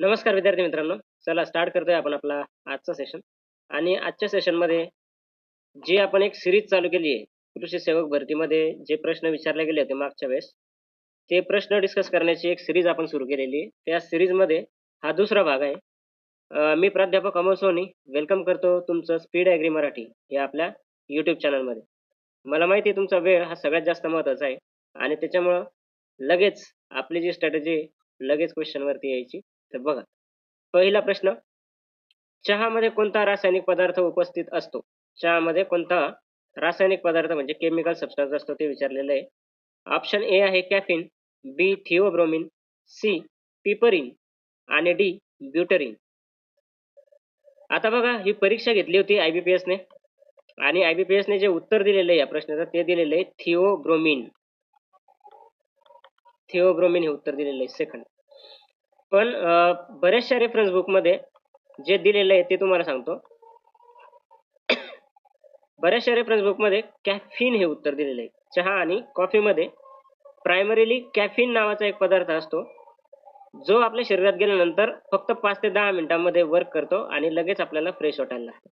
नमस्कार विद्यार्थी मित्रांनो. चला स्टार्ट करतोय आपण आपला आजचा सेशन आणि आजच्या सेशनमध्ये जी आपण एक सिरीज चालू केली आहे कृषी सेवक भरतीमध्ये जे प्रश्न विचारले गेले होते मागच्या वेळेस ते प्रश्न डिस्कस करण्याची एक सिरीज आपण सुरू केलेली आहे. त्या सिरीजमध्ये हा दुसरा भाग आहे. मी प्राध्यापक अमोल सोनी वेलकम करतो तुमचं स्पीड ॲग्री मराठी या आपल्या यूट्यूब चॅनलमध्ये मला माहिती आहे तुमचा वेळ हा सगळ्यात जास्त महत्त्वाचा आहे. आणि त्याच्यामुळं लगेच आपली जी स्ट्रॅटेजी लगेच क्वेश्चनवरती यायची. तर बघा पहिला प्रश्न चहामध्ये कोणता रासायनिक पदार्थ उपस्थित असतो? चहामध्ये कोणता रासायनिक पदार्थ म्हणजे केमिकल सबस्टन्स असतो ते विचारलेलं आहे. ऑप्शन ए आहे कॅफिन बी थिओब्रोमिन सी पिपरिन आणि डी ब्युटरिन आता बघा ही परीक्षा घेतली होती IBPS ने आणि IBPS ने जे उत्तर दिलेलं आहे या प्रश्नाचं ते दिलेलं आहे थिओब्रोमिन थिओब्रोमिन हे उत्तर दिलेलं आहे सेकंड पण अं, बऱ्याचशा रेफरन्स बुकमध्ये जे दिलेलं आहे ते तुम्हाला सांगतो. बऱ्याचशा रेफरन्स बुकमध्ये कॅफिन हे उत्तर दिलेलं आहे. चहा आणि कॉफीमध्ये प्रायमरीली कॅफिन नावाचा एक पदार्थ असतो जो आपल्या शरीरात गेल्यानंतर फक्त पाच ते दहा मिनिटांमध्ये वर्क करतो आणि लगेच आपल्याला फ्रेश वाटायला लागतं.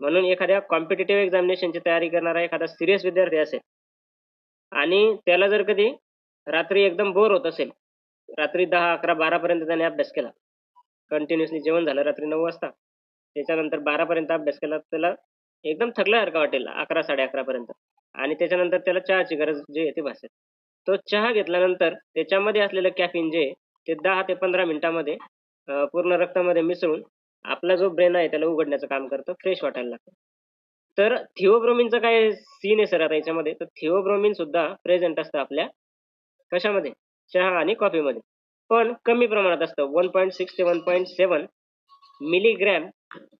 म्हणून एखाद्या कॉम्पिटेटिव्ह एक्झामिनेशनची तयारी करणारा एखादा सिरियस विद्यार्थी असेल आणि त्याला जर कधी रात्री एकदम बोर होत असेल रात्री दहा अकरा बारापर्यंत त्याने अभ्यास केला. कंटिन्युअसली जेवण झालं रात्री नऊ वाजता. त्याच्यानंतर बारापर्यंत अभ्यास केला. त्याला एकदम थकल्यासारखा वाटेल अकरा साडे अकरापर्यंत आणि त्याच्यानंतर त्याला चहाची गरज जे आहे ती भासेल. तो चहा घेतल्यानंतर त्याच्यामध्ये असलेलं कॅफिन जे ते दहा ते पंधरा मिनिटामध्ये पूर्ण रक्तामध्ये मिसळून आपला जो ब्रेन आहे त्याला उघडण्याचं काम करतं फ्रेश वाटायला लागतं. तर थिओब्रोमिनचं काय सीन आहे सर आता याच्यामध्ये? तर थिओब्रोमिन सुद्धा प्रेझेंट असतं आपल्या कशामध्ये? चहा आणि कॉफीमध्ये पण कमी प्रमाणात असतं. वन पॉईंट सिक्स ते one point seven milligram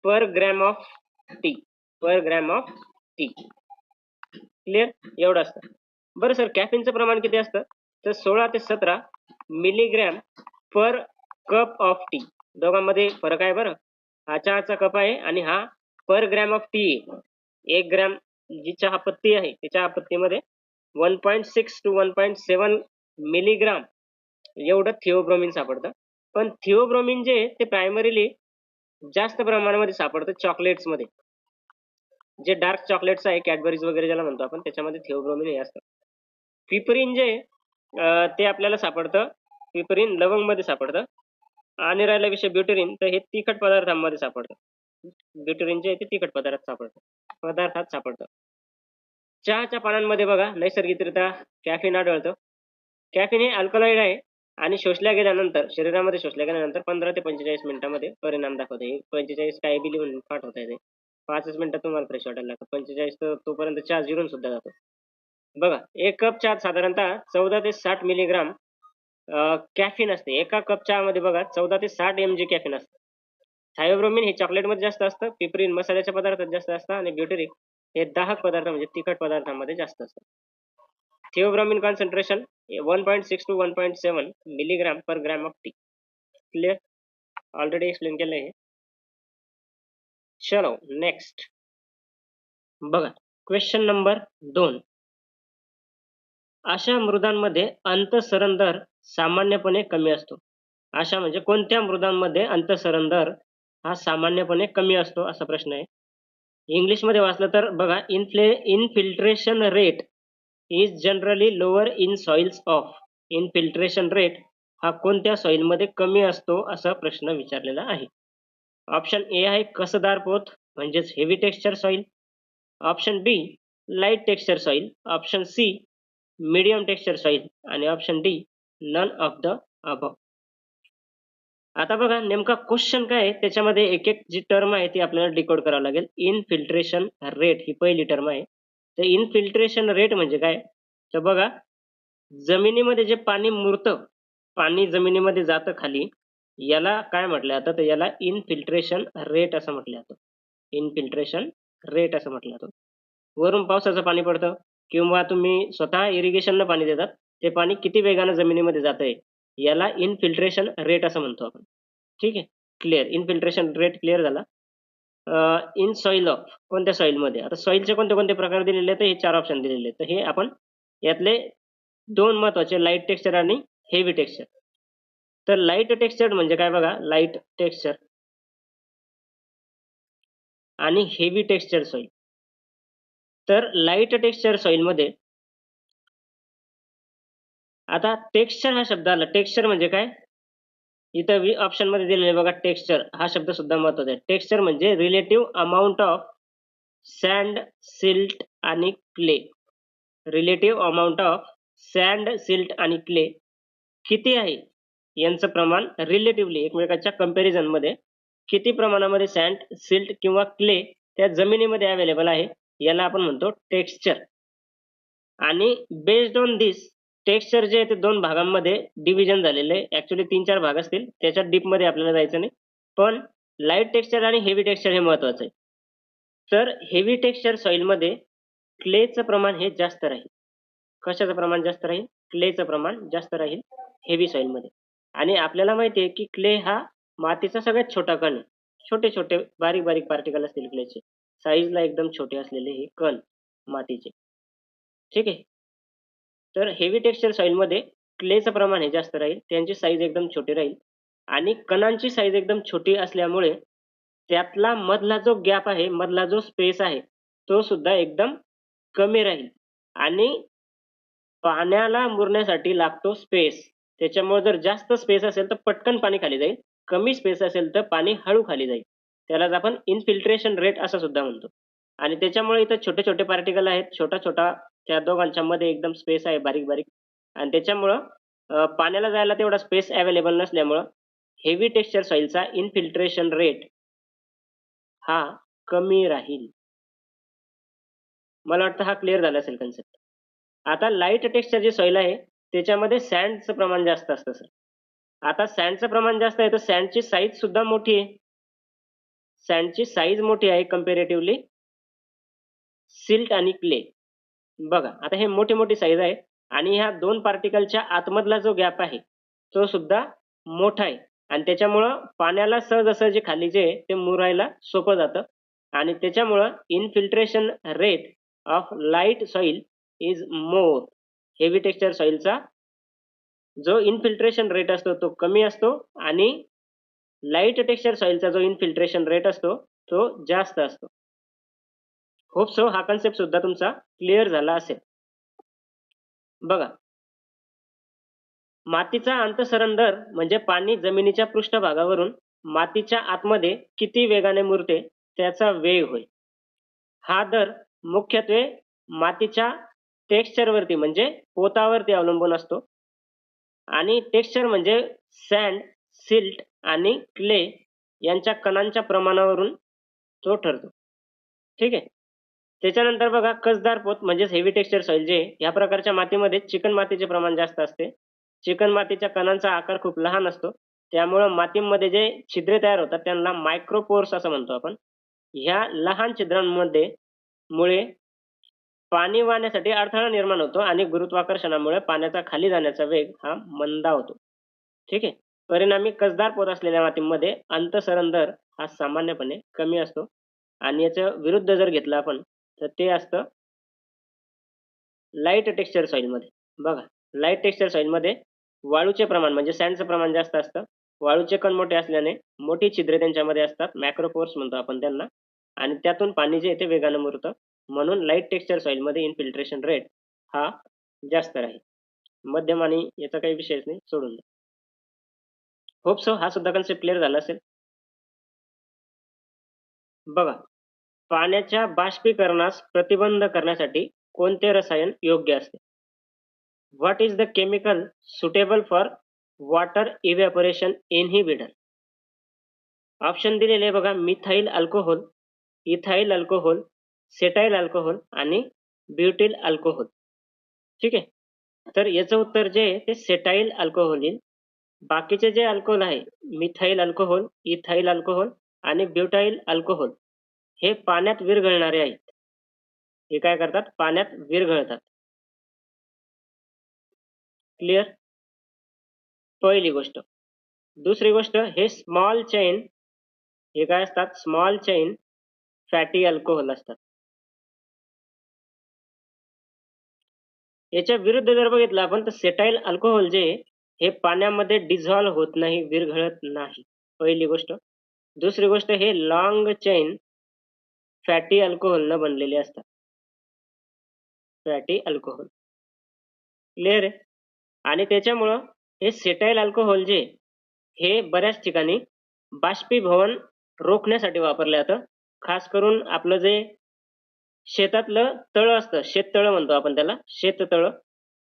per gram of tea per gram of tea clear एवढं असतं. बरं सर कॅफिनचं प्रमाण किती असतं? तर सोळा ते सतरा milligram per cup of tea दोघांमध्ये फरक आहे बरं. हा चहाचा कप आहे आणि हा पर ग्रॅम ऑफ टी आहे. एक ग्रॅम जी चहापत्ती आहे त्या चहापत्तीमध्ये one point six to one point seven milligram. एवढं थिओब्रोमिन सापडतं. पण थिओब्रोमिन जे आहे ते प्रायमरीली जास्त प्रमाणामध्ये सापडतं चॉकलेट्समध्ये. जे डार्क चॉकलेट्स आहे कॅडबरीज वगैरे ज्याला म्हणतो आपण त्याच्यामध्ये थिओब्रोमिन हे असतं. पिपरिन जे ते आपल्याला सापडतं. पिपरिन लवंगमध्ये सापडतं. आणि राहिला विषय ब्युटरिन तर हे तिखट पदार्थांमध्ये सापडतं. ब्युटरिन जे आहे ते तिखट पदार्थ सापडतं. पदार्थात सापडतं. चहाच्या पानांमध्ये बघा नैसर्गिकरित्या कॅफिन आढळतं. कॅफिन हे अल्कलॉइड आहे आणि शोषल्या गेल्यानंतर शरीरामध्ये शोषल्या गेल्यानंतर पंधरा ते पंचेचाळीस मिनिटांमध्ये परिणाम दाखवते. पंचेचाळीस काय बी लिहून पाठ होता येते पाचच मिनिटात तुम्हाला फ्रेश वाटायला लागतं. पंचेचाळीस तर तोपर्यंत चहा जिरून सुद्धा जातो. बघा एक कप चहात साधारणतः चौदा ते साठ मिलीग्राम कॅफिन असते. एका कप चहामध्ये बघा चौदा ते साठ एम जी कॅफिन असतं. थायोब्रोमिन हे चॉकलेटमध्ये जास्त असतं. पिपरीन मसाल्याच्या पदार्थात जास्त असतं. आणि ब्युटेरिक हे दाहक पदार्थ म्हणजे तिखट पदार्थांमध्ये जास्त असतं. Theobromine concentration one point six to one point seven milligram per gram of tea clear already explain केलं आहे चलो नेक्स्ट बघा क्वेश्चन नंबर दोन. अशा मृदांमध्ये अंतसरण दर सामान्यपणे कमी असतो. अशा म्हणजे कोणत्या मृदांमध्ये अंतसरण दर हा सामान्यपणे कमी असतो असा प्रश्न आहे. इंग्लिशमध्ये वाचलं तर बघा इन्फ्ले infiltration rate is generally lower in soils of infiltration rate हा कोणत्या सॉइलमध्ये कमी असतो असा प्रश्न विचारलेला आहे. ऑप्शन ए आहे कसदार पोत म्हणजेच heavy texture soil option B light texture soil option C medium texture soil आणि option D none of the above आता बघा नेमका क्वेश्चन काय आहे? त्याच्यामध्ये एक एक जी टर्म आहे ती आपल्याला डिकोड करावं लागेल. इनफिल्ट्रेशन रेट ही पहिली टर्म आहे. तर इनफिल्ट्रेशन रेट म्हणजे काय? तर बघा जमिनीमध्ये जे पाणी मुरतं पाणी जमिनीमध्ये जातं खाली याला काय म्हटलं जातं? तर याला इनफिल्ट्रेशन रेट असं म्हटलं जातं. इनफिल्ट्रेशन रेट असं म्हटलं जातं. वरून पावसाचं पाणी पडतं किंवा तुम्ही स्वतः इरिगेशननं पाणी देतात ते पाणी किती वेगानं जमिनीमध्ये जातंय याला इनफिल्ट्रेशन रेट असं म्हणतो आपण. ठीक आहे? क्लिअर इनफिल्ट्रेशन रेट क्लिअर झाला? इन सॉइल ऑफ कोणत्या सॉइलमध्ये आता सॉइलचे कोणते कोणते प्रकार दिलेले आहेत? हे चार ऑप्शन दिलेले आहेत. तर हे आपण यातले दोन महत्त्वाचे लाइट टेक्स्चर आणि हेवी टेक्स्चर तर लाइट टेक्स्चर म्हणजे काय बघा? लाइट टेक्स्चर आणि हेवी टेक्स्चर सॉइल तर लाइट टेक्स्चर सॉइलमध्ये आता टेक्स्चर हा शब्द आला टेक्स्चर म्हणजे काय? इथं ऑप्शनमध्ये दिलेले बघा टेक्स्चर हा शब्द सुद्धा महत्त्वाचा आहे. टेक्स्चर म्हणजे relative amount of sand silt आणि clay relative amount of sand silt आणि क्ले किती आहे? यांचं प्रमाण रिलेटिव्हली एकमेकाच्या कम्पॅरिझनमध्ये किती प्रमाणामध्ये सँड सिल्ट किंवा क्ले त्या जमिनीमध्ये अवेलेबल आहे? याला आपण म्हणतो टेक्स्चर आणि बेस्ड ऑन दिस टेक्स्चर जे आहे ते दोन भागांमध्ये डिव्हिजन झालेलं आहे. ऍक्च्युली तीन चार भाग असतील. त्याच्यात डीपमध्ये आपल्याला जायचं नाही. पण लाइट टेक्स्चर आणि हेवी टेक्स्चर हे महत्वाचं आहे. तर हेवी टेक्स्चर सॉइलमध्ये क्लेचं प्रमाण हे जास्त राहील. कशाचं प्रमाण जास्त राहील? क्लेचं प्रमाण जास्त राहील हेवी सॉइलमध्ये आणि आपल्याला माहिती आहे की क्ले हा मातीचा सगळ्यात छोटा कण आहे. छोटे छोटे बारीक बारीक पार्टिकल असतील क्लेचे साईजला एकदम छोटे असलेले हे कण मातीचे. ठीक आहे? तर हेवी टेक्स्चर सॉईलमध्ये क्लेचं प्रमाण हे जास्त राहील त्यांची साईज एकदम छोटी राहील आणि कणांची साईज एकदम छोटी असल्यामुळे त्यातला मधला जो गॅप आहे मधला जो स्पेस आहे तो सुद्धा एकदम कमी राहील आणि पाण्याला मुरण्यासाठी लागतो स्पेस त्याच्यामुळे जर जास्त स्पेस असेल तर पटकन पाणी खाली जाईल कमी स्पेस असेल तर पाणी हळू खाली जाईल. त्यालाच आपण इनफिल्ट्रेशन रेट असं सुद्धा म्हणतो. आणि त्याच्यामुळे इथं छोटे छोटे पार्टिकल आहेत. छोटा छोटा त्या दोघांच्या मध्ये एकदम स्पेस आहे बारीक बारीक. आणि त्याच्यामुळं पाण्याला जायला तेवढा स्पेस अवेलेबल नसल्यामुळं हेवी टेक्स्चर सॉईलचा इनफिल्ट्रेशन रेट हा कमी राहील. मला वाटतं हा क्लिअर झाला असेल कन्सेप्ट आता लाइट टेक्स्चर जे सॉइल आहे त्याच्यामध्ये सँडचं प्रमाण जास्त असतं सर आता सँडचं प्रमाण जास्त आहे तर सँडची साईज सुद्धा मोठी आहे. सँडची साईज मोठी आहे कम्पेरेटिव्हली सिल्ट आणि क्ले बघा आता हे मोठे मोठे साईज आहे आणि ह्या दोन पार्टिकलच्या आतमधला जो गॅप आहे तो सुद्धा मोठा आहे. आणि त्याच्यामुळं पाण्याला सहजासहजी खाली जे ते मुरायला सोपं जातं. आणि त्याच्यामुळं infiltration rate of light soil is more heavy texture सॉइलचा जो इनफिल्ट्रेशन रेट असतो तो कमी असतो आणि लाइट टेक्स्चर सॉइलचा जो इनफिल्ट्रेशन रेट असतो तो जास्त असतो. होप सो हा कन्सेप्ट सुद्धा तुमचा क्लिअर झाला असेल. बघा. मातीचा अंतसरण दर म्हणजे पाणी जमिनीच्या पृष्ठभागावरून मातीच्या आतमध्ये किती वेगाने मुरते त्याचा वेग होय. हा दर मुख्यत्वे मातीच्या टेक्स्चरवरती म्हणजे पोतावरती अवलंबून असतो. आणि टेक्स्चर म्हणजे सँड सिल्ट आणि क्ले यांच्या कणांच्या प्रमाणावरून तो ठरतो. ठीक आहे? त्याच्यानंतर बघा कसदार पोत म्हणजेच हेवी टेक्स्चर सॉइल जे या प्रकारच्या मातीमध्ये चिकन मातीचे प्रमाण जास्त असते. चिकन मातीच्या कणांचा आकार खूप लहान असतो. त्यामुळं मातीमध्ये जे छिद्रे तयार होतात त्यांना मायक्रोपोर्स असं म्हणतो आपण. ह्या लहान छिद्रांमध्ये मुळे पाणी वाहण्यासाठी अडथळा निर्माण होतो आणि गुरुत्वाकर्षणामुळे पाण्याचा खाली जाण्याचा वेग हा मंदा होतो. ठीक आहे? परिणामी कसदार पोत असलेल्या मातीमध्ये अंतसरण दर हा सामान्यपणे कमी असतो. आणि याचं विरुद्ध जर घेतलं आपण तर ते असतं लाइट टेक्स्चर सॉइलमध्ये. बघा लाइट टेक्स्चर सॉइलमध्ये वाळूचे प्रमाण म्हणजे सँडचं प्रमाण जास्त असतं. वाळूचे कण मोठे असल्याने मोठी छिद्रे त्यांच्यामध्ये असतात. मॅक्रोपोर्स म्हणतो आपण त्यांना. आणि त्यातून पाणी जे येते वेगानं मुरतं. म्हणून लाइट टेक्स्चर सॉइलमध्ये इनफिल्ट्रेशन रेट हा जास्त राहील. मध्यम आणि याचा काही विषयच नाही सोडून द्या. होप सो हा सुद्धा कन्सेप्ट क्लिअर झाला असेल. बघा पाण्याच्या बाष्पीकरणास प्रतिबंध करण्यासाठी कोणते रसायन योग्य असते? What is the chemical suitable for water evaporation inhibitor option दिलेले बघा methyl alcohol ethyl alcohol cetyl alcohol आणि ब्युटील अल्कोहोल ठीक आहे? तर याचं उत्तर जे आहे ते सेटाईल अल्कोहोल येईल. बाकीचे जे अल्कोहोल आहे मिथाईल अल्कोहोल इथाईल अल्कोहोल आणि ब्युटाईल अल्कोहोल हे पाण्यात विरघळणारे आहेत. हे काय करतात? पाण्यात विरघळतात. क्लिअर पहिली गोष्ट. दुसरी गोष्ट हे स्मॉल चेन हे काय असतात? स्मॉल चेन फॅटी अल्कोहोल असतात. याच्या विरुद्ध जर बघितलं आपण तर सेटाईल अल्कोहोल जे हे पाण्यामध्ये डिझॉल्व्ह होत नाही विरघळत नाही. पहिली गोष्ट. दुसरी गोष्ट हे लॉंग चेन फॅटी अल्कोहोल न बनलेले असतात. फॅटी अल्कोहोल क्लिअर आहे? आणि त्याच्यामुळं हे सेटाईल अल्कोहोल जे हे बऱ्याच ठिकाणी बाष्पीभवन रोखण्यासाठी वापरलं जातं. खास करून आपलं जे शेतातलं तळ असतं शेततळं म्हणतो आपण त्याला शेततळं.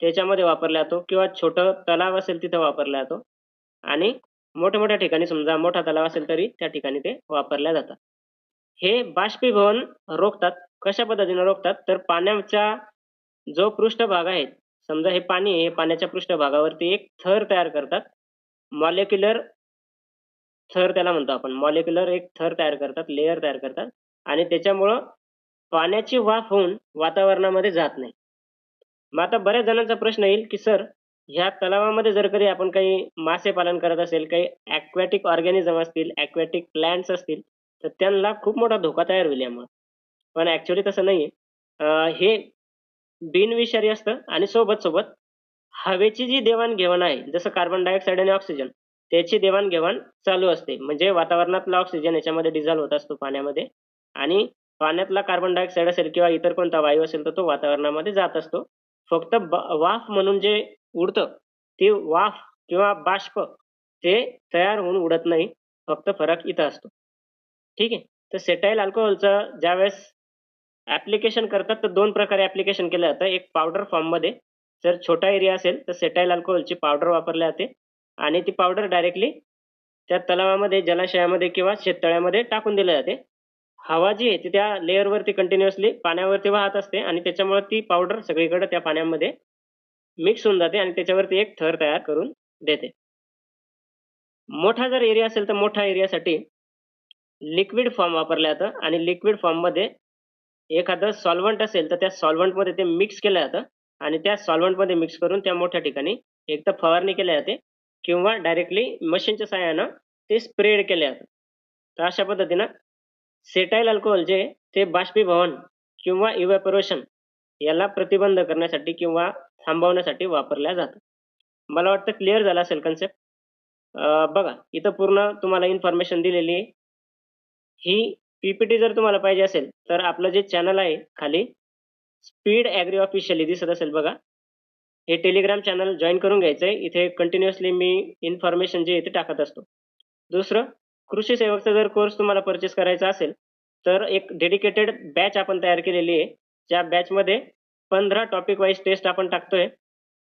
त्याच्यामध्ये वापरला जातो किंवा छोटं तलाव असेल तिथं वापरला जातो. आणि मोठ्या मोठ्या ठिकाणी समजा मोठा तलाव असेल तरी त्या ठिकाणी ते वापरल्या जातात. हे बाष्पीभवन रोखतात. कशा पद्धतीने रोखतात? तर पाण्याचा जो पृष्ठभाग आहे समजा हे पाणी आहे पाण्याच्या पृष्ठभागावरती एक थर तयार करतात. मॉलिक्युलर थर त्याला म्हणतो आपण. मॉलिक्युलर एक थर तयार करतात लेअर तयार करतात. आणि त्याच्यामुळं पाण्याची वाफ होऊन वातावरणामध्ये जात नाही. मग आता बऱ्याच जणांचा प्रश्न येईल की सर ह्या तलावामध्ये जर कधी आपण काही मासे पालन करत असेल काही ॲक्वॅटिक ऑर्गॅनिझम असतील ॲक्वॅटिक प्लॅन्ट्स असतील तर त्यांना खूप मोठा धोका तयार होईल यामुळे. पण ऍक्च्युली तसं नाही अं हे बिनविषारी असतं आणि सोबत सोबत हवेची जी देवाणघेवाण आहे जसं कार्बन डायऑक्साईड आणि ऑक्सिजन त्याची देवाणघेवाण चालू असते. म्हणजे वातावरणातला ऑक्सिजन याच्यामध्ये डिझॉल्व्ह होत असतो पाण्यामध्ये आणि पाण्यातला कार्बन डायऑक्साईड असेल किंवा इतर कोणता वायू असेल तर तो वातावरणामध्ये जात असतो. फक्त वाफ म्हणून जे उडतं ते वाफ किंवा बाष्प ते तयार होऊन उडत नाही. फक्त फरक इथं असतो. ठीक आहे. तर सेटाईल अल्कोहोलचं ज्यावेळेस ऍप्लिकेशन करतात तर दोन प्रकारे ऍप्लिकेशन केलं जातं. एक पावडर फॉर्ममध्ये जर छोटा एरिया असेल तर सेटाईल अल्कोहोलची पावडर वापरली जाते. आणि ती पावडर डायरेक्टली त्या तलावामध्ये जलाशयामध्ये किंवा शेततळ्यामध्ये टाकून दिली जाते. हवा जी आहे ती त्या लेअरवरती कंटिन्युअसली पाण्यावरती वाहत असते आणि त्याच्यामुळे ती पावडर सगळीकडे त्या पाण्यामध्ये मिक्स होऊन जाते आणि त्याच्यावरती एक थर तयार करून देते. मोठा जर एरिया असेल तर मोठ्या एरियासाठी लिक्विड फॉर्म वापरलं जातं. आणि लिक्विड फॉर्ममध्ये एखादं सॉल्वंट असेल तर त्या सॉल्वंटमध्ये ते मिक्स केलं जातं. आणि त्या सॉल्वंटमध्ये मिक्स करून त्या मोठ्या ठिकाणी एक तर फवारणी केली जाते किंवा डायरेक्टली मशीनच्या सहाय्यानं ते स्प्रेड केले जातं. तर अशा पद्धतीनं सेटाईल अल्कोहोल जे ते बाष्पीभवन किंवा इव्हॅपोरेशन याला प्रतिबंध करण्यासाठी किंवा थांबवण्यासाठी वापरल्या जातं. मला वाटतं क्लिअर झालं असेल कन्सेप्ट बघा इथं पूर्ण तुम्हाला इन्फॉर्मेशन दिलेली आहे. ही पीपीटी जर तुम्हाला पाहिजे असेल तर आपलं जे चॅनल आहे खाली स्पीड ॲग्री ऑफिशियली दिसत असेल बघा. हे टेलिग्राम चॅनल जॉईन करून घ्यायचं आहे. इथे कंटिन्युअसली मी इन्फॉर्मेशन जे इथे टाकत असतो. दुसरं कृषी सेवकचा जर कोर्स तुम्हाला परचेस करायचा असेल तर एक डेडिकेटेड बॅच आपण तयार केलेली आहे. ज्या बॅचमध्ये पंधरा टॉपिक वाईज टेस्ट आपण टाकतोय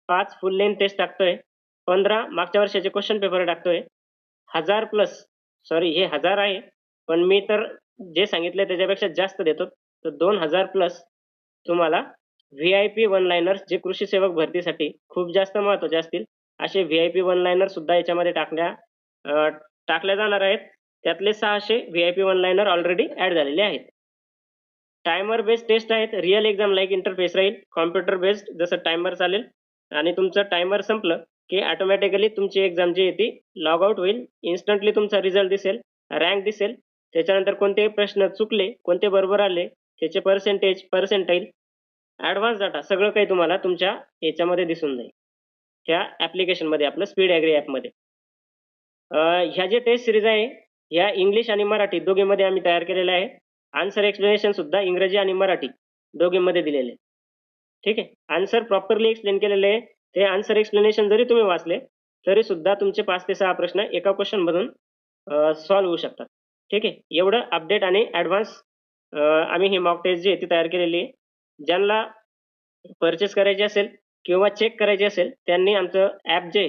पाच फुल लेन टेस्ट टाकतोय पंधरा मागच्या वर्षाचे क्वेश्चन पेपर टाकतोय हजार प्लस सॉरी हे हजार आहे. पण मी तर जे सांगितलं त्याच्यापेक्षा जास्त देतो. तर दोन हजार प्लस तुम्हाला V I P one liners जे कृषी सेवक भरतीसाठी खूप जास्त महत्त्वाचे असतील असे V I P one liner सुद्धा याच्यामध्ये टाकल्या टाकल्या जाणार आहेत. त्यातले सहाशे V I P one liner already add झालेले आहेत. टायमर बेस्ड टेस्ट आहेत रिअल एक्झाम लाईक इंटरफेस राहील कॉम्प्युटर बेस्ड जसं टायमर चालेल. आणि तुमचं टायमर संपलं की ऑटोमॅटिकली तुमची एक्झाम जी आहे ती लॉग आउट होईल इन्स्टंटली तुमचा रिझल्ट दिसेल रँक दिसेल त्याच्यानंतर कोणते प्रश्न चुकले कोणते बरोबर आले त्याचे पर्सेंटेज पर्सेंटाईल ॲडव्हान्स डाटा सगळं काही तुम्हाला तुमच्या याच्यामध्ये दिसून जाईल. त्या ॲप्लिकेशनमध्ये आपलं स्पीड ॲग्री ॲपमध्ये ह्या जे टेस्ट सिरीज आहे ह्या इंग्लिश आणि मराठी दोघीमध्ये आम्ही तयार केलेल्या आहे. आन्सर एक्सप्लेनेशन सुद्धा इंग्रजी आणि मराठी दोघीमध्ये दिलेले ठीक आहे? आन्सर प्रॉपरली एक्सप्लेन केलेले आहे. ते आन्सर एक्सप्लेनेशन जरी तुम्ही वाचले तरी सुद्धा तुमचे पाच ते सहा प्रश्न एका क्वेश्चनमधून सॉल्व्ह होऊ शकतात. ठीक आहे. एवढं अपडेट आणि ॲडव्हान्स आम्ही ही मॉक टेस्ट जी आहे ती तयार केलेली आहे. ज्यांना परचेस करायची असेल किंवा चेक करायची असेल त्यांनी आमचं ॲप जे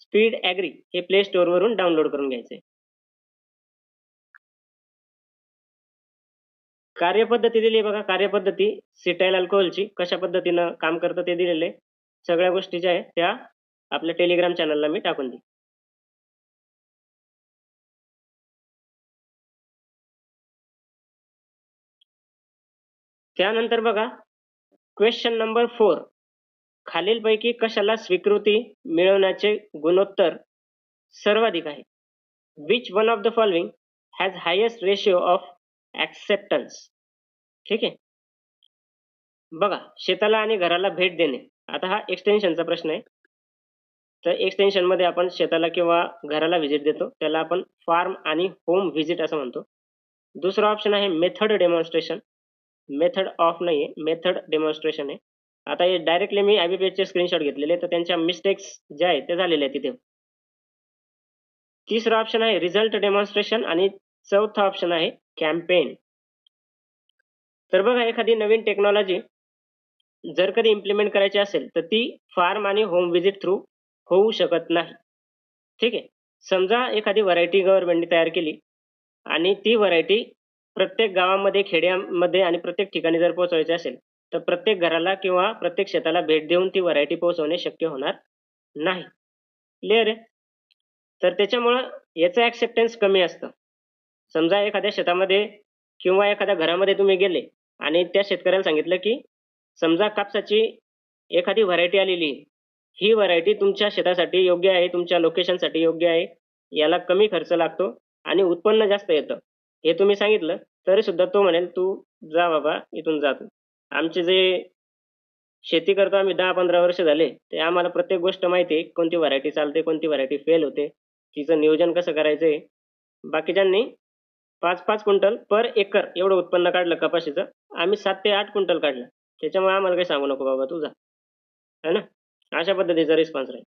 स्पीड ॲग्री हे प्ले स्टोअरवरून डाउनलोड करून घ्यायचे कार्यपद्धती दिली बघा कार्यपद्धती सिटाईल अल्कोहोलची कशा पद्धतीनं काम करतं ते दिलेले सगळ्या गोष्टी ज्या आहेत त्या आपल्या टेलिग्राम चॅनलला मी टाकून देईन. त्यानंतर बघा क्वेश्चन नंबर फोर खालीलपैकी कशाला स्वीकृती मिळवण्याचे गुणोत्तर सर्वाधिक आहे? Which one of the following has highest ratio of acceptance ठीक आहे? बघा शेताला आणि घराला भेट देणे. आता हा एक्सटेन्शनचा प्रश्न आहे. तर एक्सटेन्शनमध्ये आपण शेताला किंवा घराला व्हिजिट देतो. त्याला आपण फार्म आणि होम व्हिजिट असं म्हणतो. दुसरा ऑप्शन आहे मेथड डेमॉन्स्ट्रेशन मेथड ऑफ नाहीये मेथड डेमॉन्स्ट्रेशन आहे. आता हे डायरेक्टली मी IBPS चे स्क्रीनशॉट घेतलेले तर त्यांच्या मिस्टेक्स ज्या आहेत त्या झालेल्या आहेत तिथे तिसरा ऑप्शन आहे रिझल्ट डेमॉन्स्ट्रेशन आणि चौथा ऑप्शन आहे कॅम्पेन तर बघा एखादी नवीन टेक्नॉलॉजी जर कधी इम्प्लिमेंट करायची असेल तर ती फार्म आणि होम व्हिजिट थ्रू होऊ शकत नाही. ठीक आहे? समजा एखादी व्हरायटी गव्हर्नमेंटने तयार केली आणि ती व्हरायटी प्रत्येक गावामध्ये खेड्यामध्ये आणि प्रत्येक ठिकाणी जर पोहोचवायचे असेल तर प्रत्येक घराला किंवा प्रत्येक शेताला भेट देऊन ती व्हरायटी पोहोचवणे शक्य होणार नाही. क्लिअर आहे? तर त्याच्यामुळं याचं ऍक्सेप्टन्स कमी असतं. समजा एखाद्या शेतामध्ये किंवा एखाद्या घरामध्ये तुम्ही गेले आणि त्या शेतकऱ्याला सांगितलं की समजा कापसाची एखादी व्हरायटी आलेली ही व्हरायटी तुमच्या शेतासाठी योग्य आहे तुमच्या लोकेशनसाठी योग्य आहे याला कमी खर्च लागतो आणि उत्पन्न जास्त येतं. हे तुम्ही सांगितलं तरी सुद्धा तो म्हणेल तू जा बाबा इथून जा तू. आमचे जे शेती करतो आम्ही दहा पंधरा वर्ष झाले ते आम्हाला प्रत्येक गोष्ट माहिती आहे कोणती व्हरायटी चालते कोणती व्हरायटी फेल होते तिचं नियोजन कसं करायचं आहे बाकीच्यांनी पाच पाच क्विंटल पर एकर एवढं उत्पन्न काढलं कपाशीचं आम्ही सात ते आठ क्विंटल काढलं. त्याच्यामुळे आम्हाला काही सांगू नको बाबा तुझा है ना? अशा पद्धतीचा रिस्पॉन्स राहील.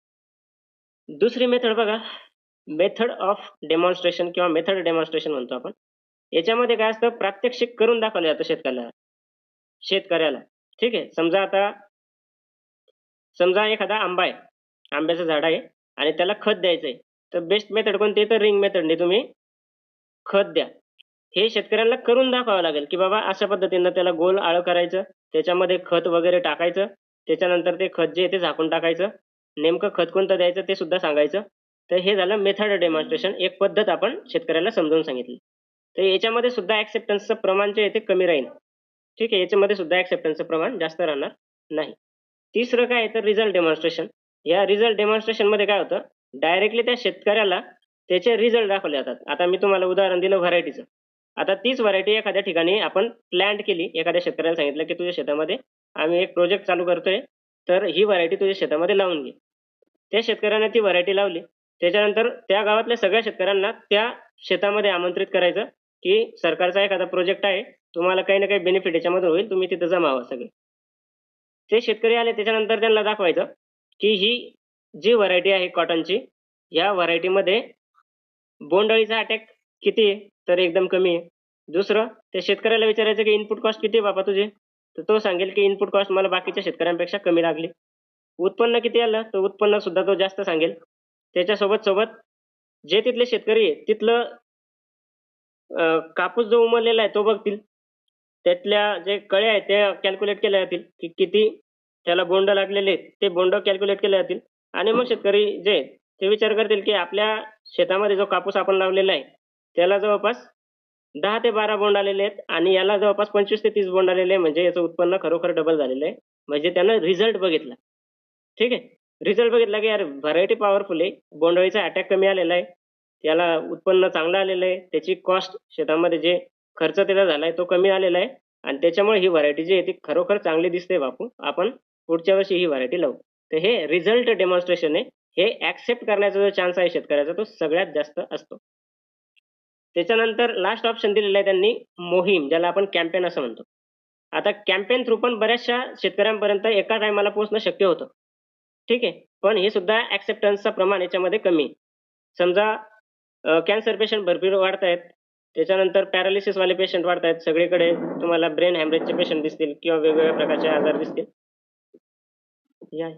दुसरी मेथड बघा. मेथड ऑफ डेमॉन्स्ट्रेशन किंवा मेथड डेमॉन्स्ट्रेशन म्हणतो आपण. याच्यामध्ये काय असतं? प्रात्यक्षिक करून दाखवलं जातं शेतकऱ्याला. शेतकऱ्याला. ठीक आहे? समजा आता समजा एखादा आंबा आहे. आंब्याचं झाड आहे आणि त्याला खत द्यायचंय. तर बेस्ट मेथड कोणती? तर रिंग मेथडने तुम्ही खत द्या. हे शेतकऱ्यांना करून दाखवावं लागेल की बाबा अशा पद्धतीनं त्याला गोल आळं करायचं त्याच्यामध्ये खत वगैरे टाकायचं त्याच्यानंतर ते खत जे आहे ते झाकून टाकायचं नेमकं खत कोणतं द्यायचं ते सुद्धा सांगायचं. तर हे झालं मेथड डेमॉन्स्ट्रेशन एक पद्धत आपण शेतकऱ्याला समजावून सांगितली. तर याच्यामध्ये सुद्धा ऍक्सेप्टन्सचं प्रमाण जे आहे ते कमी राहील. ठीक आहे याच्यामध्ये सुद्धा ऍक्सेप्टन्सचं प्रमाण जास्त राहणार नाही. तिसरं काय तर रिझल्ट डेमॉन्स्ट्रेशन या रिझल्ट डेमॉन्स्ट्रेशनमध्ये काय होतं? डायरेक्टली त्या शेतकऱ्याला त्याचे रिझल्ट दाखवले जातात. आता मी तुम्हाला उदाहरण दिलं व्हरायटीचं आता तीच व्हरायटी एखाद्या ठिकाणी आपण प्लॅन्ट केली. एखाद्या शेतकऱ्याला सांगितलं की तुझ्या शेतामध्ये आम्ही एक प्रोजेक्ट चालू करतोय. तर ही व्हरायटी तुझ्या शेतामध्ये लावून घे. त्या शेतकऱ्याने ती व्हरायटी लावली. त्याच्यानंतर त्या गावातल्या सगळ्या शेतकऱ्यांना त्या शेतामध्ये आमंत्रित करायचं. की सरकारचा एखादा प्रोजेक्ट आहे तुम्हाला काही ना काही बेनिफिट याच्यामधून होईल तुम्ही तिथं जमा व्हा सगळे. ते शेतकरी आले त्याच्यानंतर त्यांना दाखवायचं की ही जी व्हरायटी आहे कॉटनची या व्हरायटीमध्ये बोंडअळीचा अटॅक किती आहे तर एकदम कमी आहे. दुसरं त्या शेतकऱ्याला विचारायचं की इनपुट कॉस्ट किती आहे बाबा तुझे? तर तो सांगेल की इनपुट कॉस्ट मला बाकीच्या शेतकऱ्यांपेक्षा कमी लागली. उत्पन्न किती आलं तर उत्पन्न सुद्धा तो जास्त सांगेल. त्याच्यासोबत सोबत जे तिथले शेतकरी आहे तिथलं कापूस जो उमरलेला आहे तो बघतील. त्यातल्या जे कळे आहेत ते कॅल्क्युलेट केल्या जातील की किती त्याला बोंड लागलेले आहेत ते बोंड कॅल्क्युलेट केले जातील. आणि मग शेतकरी जे ते विचार करतील की आपल्या शेतामध्ये जो कापूस आपण लावलेला आहे त्याला जवळपास दहा ते बारा बोंड आलेले आहेत आणि याला जवळपास पंचवीस ते तीस बोंड आलेले आहे म्हणजे याचं उत्पन्न खरोखर डबल झालेलं आहे. म्हणजे त्यानं रिझल्ट बघितला. ठीक आहे? रिझल्ट बघितला की यार व्हरायटी पॉवरफुल आहे. बोंडळीचा अटॅक कमी आलेला आहे. त्याला उत्पन्न चांगलं आलेलं आहे. त्याची कॉस्ट शेतामध्ये जे खर्च त्याला झालाय तो कमी आलेला आहे. आणि त्याच्यामुळे ही व्हरायटी जी आहे ती खरोखर चांगली दिसते बापू. आपण पुढच्या वर्षी ही व्हरायटी लावू. तर हे रिझल्ट डेमॉन्स्ट्रेशन आहे. हे ऍक्सेप्ट करण्याचा जो चान्स आहे शेतकऱ्याचा तो सगळ्यात जास्त असतो. त्याच्यानंतर लास्ट ऑप्शन दिलेलं आहे त्यांनी मोहीम ज्याला आपण कॅम्पेन असं म्हणतो. आता कॅम्पेन थ्रू पण बऱ्याचशा शेतकऱ्यांपर्यंत एका टायमाला पोहोचणं शक्य होतं. ठीक आहे. पण हे सुद्धा ऍक्सेप्टन्सचं प्रमाण याच्यामध्ये कमी आहे. समजा कॅन्सर पेशंट भरपूर वाढत आहेत त्याच्यानंतर पॅरालिसिस वाले पेशंट वाढत आहेत सगळीकडे. तुम्हाला ब्रेन हॅमरेजचे पेशंट दिसतील किंवा वेगवेगळ्या प्रकारचे आजार दिसतील. या.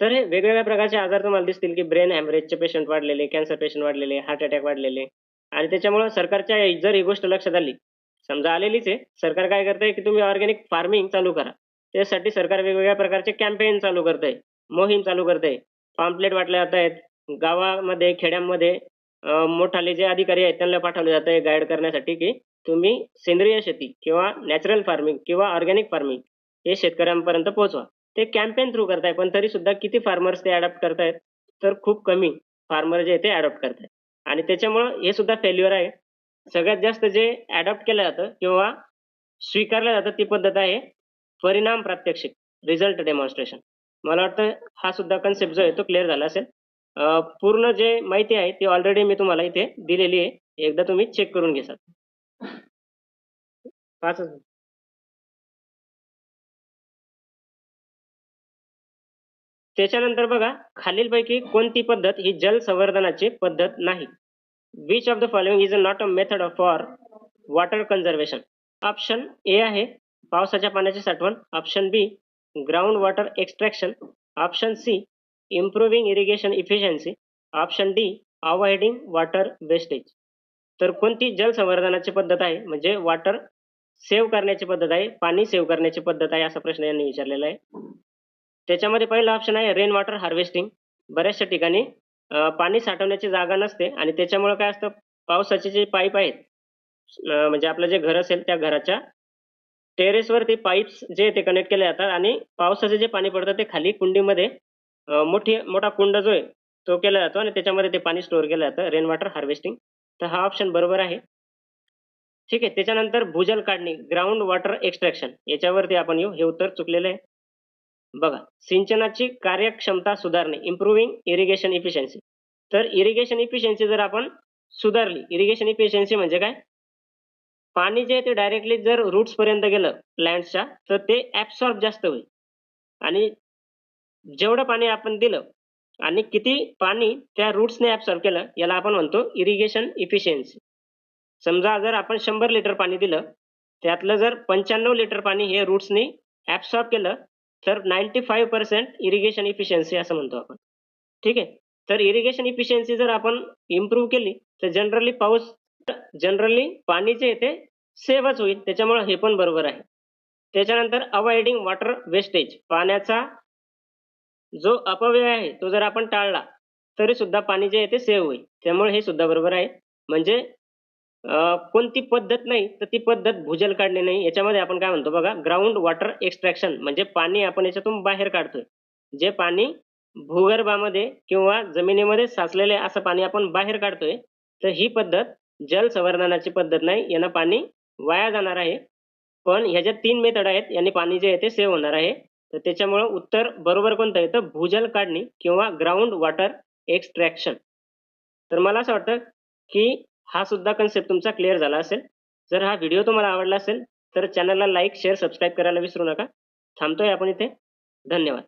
तर हे वेगवेगळ्या प्रकारचे आजार तुम्हाला दिसतील की ब्रेन हॅमरेजचे पेशंट वाढलेले कॅन्सर पेशंट वाढलेले हार्ट अटॅक वाढलेले. आणि त्याच्यामुळे सरकारच्या जर ही गोष्ट लक्षात आली समजा आलेलीच आहे सरकार काय करतंय की तुम्ही ऑर्गॅनिक फार्मिंग चालू करा. त्यासाठी सरकार वेगवेगळ्या प्रकारचे कॅम्पेन चालू करतंय. मोहीम चालू करतंय. पॉम्पलेट वाटले जात आहेत गावामध्ये खेड्यांमध्ये मोठाले जे अधिकारी आहेत त्यांना पाठवले जातं गाईड करण्यासाठी की तुम्ही सेंद्रिय शेती किंवा नॅचरल फार्मिंग किंवा ऑर्गॅनिक फार्मिंग हे शेतकऱ्यांपर्यंत पोहोचवा. ते कॅम्पेन थ्रू करताय पण तरी सुद्धा किती फार्मर्स ते अडॉप्ट करतायत तर खूप कमी फार्मर जे आहे ते अडॉप्ट करतायत. आणि त्याच्यामुळं हे सुद्धा फेल्युअर आहे. सगळ्यात जास्त जे अडॉप्ट केलं जातं किंवा स्वीकारलं जातं ती पद्धत आहे परिणाम प्रात्यक्षिक रिझल्ट डेमॉन्स्ट्रेशन मला वाटतं हा सुद्धा कन्सेप्ट जो आहे तो क्लिअर झाला असेल. पूर्ण जे माहिती आहे ती ऑलरेडी मी तुम्हाला इथे दिलेली आहे. एकदा तुम्ही चेक करून घेसाल पाच त्याच्यानंतर बघा खालीलपैकी कोणती पद्धत ही जल संवर्धनाची पद्धत नाही? Which of the following is not a method for water conservation option A आहे पावसाच्या पाण्याची साठवण. Option B ground water extraction option C improving irrigation efficiency option D avoiding water wastage तर कोणती जल संवर्धनाची पद्धत आहे? म्हणजे वॉटर सेव्ह करण्याची पद्धत आहे पाणी सेव्ह करण्याची पद्धत आहे असा प्रश्न यांनी विचारलेला आहे. त्याच्यामध्ये पहिला ऑप्शन आहे रेन वॉटर हार्वेस्टिंग बऱ्याचशा ठिकाणी पाणी साठवण्याची जागा नसते आणि त्याच्यामुळे काय असतं? पावसाचे जे पाईप आहेत म्हणजे आपलं जे घर असेल त्या घराच्या टेरेसवरती पाईप्स जे ते कनेक्ट केले जातात आणि पावसाचे जे पाणी पडतं ते खाली कुंडीमध्ये मोठी मोठा कुंड जो आहे तो केला जातो आणि त्याच्यामध्ये ते पाणी स्टोअर केलं जातं रेन वॉटर हार्वेस्टिंग तर हा ऑप्शन बरोबर आहे. ठीक आहे त्याच्यानंतर भूजल काढणी ग्राउंड वॉटर एक्स्ट्रॅक्शन याच्यावरती आपण येऊ. हे उत्तर चुकलेलं आहे. बघा सिंचनाची कार्यक्षमता सुधारणे इम्प्रुव्हिंग इरिगेशन इफिशियन्सी तर इरिगेशन इफिशियन्सी जर आपण सुधारली इरिगेशन इफिशियन्सी म्हणजे काय? पाणी जे आहे ते डायरेक्टली जर रूट्सपर्यंत गेलं प्लॅन्टच्या तर ते ॲब्सॉर्ब जास्त होईल. आणि जेवढं पाणी आपण दिलं आणि किती पाणी त्या रूट्सने ऍब्सॉर्ब केलं याला आपण म्हणतो इरिगेशन इफिशियन्सी समजा जर आपण शंभर लिटर पाणी दिलं त्यातलं जर पंच्याण्णव लिटर पाणी हे रूट्सने ऍब्सॉर्ब केलं तर ninety five percent irrigation efficiency असं म्हणतो आपण. ठीक आहे? तर इरिगेशन इफिशियन्सी जर आपण इम्प्रूव्ह केली तर जनरली पाऊस जनरली पाणी जे येते सेवच सेव्हच होईल. त्याच्यामुळे हे पण बरोबर आहे. त्याच्यानंतर अवॉइडिंग वॉटर वेस्टेज पाण्याचा जो अपव्यय आहे तो जर आपण टाळला तरी सुद्धा पाणी जे आहे ते सेव्ह होईल. त्यामुळे हे सुद्धा बरोबर आहे. म्हणजे कोणती पद्धत नाही तर ती पद्धत भूजल काढणे नाही. याच्यामध्ये आपण काय म्हणतो बघा ग्राउंड वॉटर एक्स्ट्रॅक्शन म्हणजे पाणी आपण याच्यातून बाहेर काढतोय. जे पाणी भूगर्भामध्ये किंवा जमिनीमध्ये साचलेले असं पाणी आपण बाहेर काढतोय तर ही पद्धत जल संवर्धनाची पद्धत नाही. यानं पाणी वाया जाणार आहे. पण ह्याच्यात तीन मेथड आहेत यांनी पाणी जे आहे ते सेव्ह होणार आहे. तर त्याच्यामुळं उत्तर बरोबर कोणतं आहे? तर भूजल काढणी किंवा ग्राउंड वॉटर एक्स्ट्रॅक्शन तर मला असं वाटतं की हा सुद्धा कन्सेप्ट तुमचा क्लिअर झाला असेल. जर हा व्हिडिओ तुम्हाला आवडला असेल तर चॅनलला लाईक शेअर सबस्क्राईब करायला विसरू नका. थांबतोय आपण इथे. धन्यवाद.